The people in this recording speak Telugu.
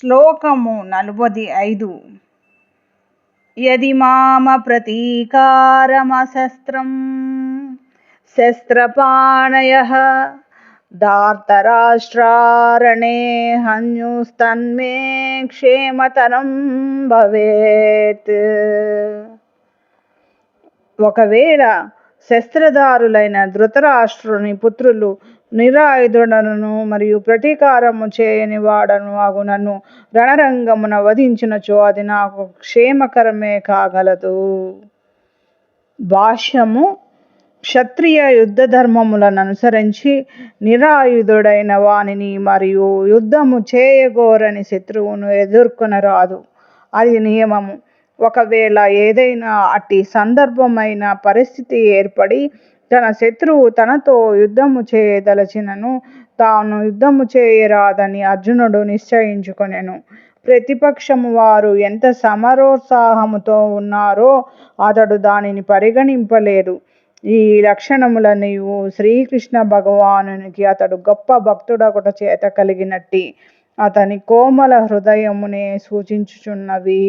శ్లోకము నలభై ఐదు. యది మామ ప్రతీకారమశస్త్రం శస్త్రపాణయ దార్తరాష్ట్రారణే హన్యుస్తన్మే క్షేమతరం భవేత్. ఒకవేళ శస్త్రధారులైన ధృతరాష్ట్రుని పుత్రులు నిరాయుధుడను మరియు ప్రతీకారము చేయని వాడను అగు నన్ను రణరంగమున వధించినచో అది నాకు క్షేమకరమే కాగలదు. భాష్యము క్షత్రియ యుద్ధ ధర్మములను అనుసరించి నిరాయుధుడైన వానిని మరియు యుద్ధము చేయగోరని శత్రువును ఎదుర్కొనరాదు. అది నియమము. ఒకవేళ ఏదైనా అట్టి సందర్భమైన పరిస్థితి ఏర్పడి తన శత్రువు తనతో యుద్ధము చేయదలచినను తాను యుద్ధము చేయరాదని అర్జునుడు నిశ్చయించుకొనెను. ప్రతిపక్షము వారు ఎంత సమరోత్సాహముతో ఉన్నారో అతడు దానిని పరిగణింపలేదు. ఈ లక్షణములనియు శ్రీకృష్ణ భగవానునికి అతడు గొప్ప భక్తుడొకట చేత కలిగినట్టి అతని కోమల హృదయమునే సూచించుచున్నవి.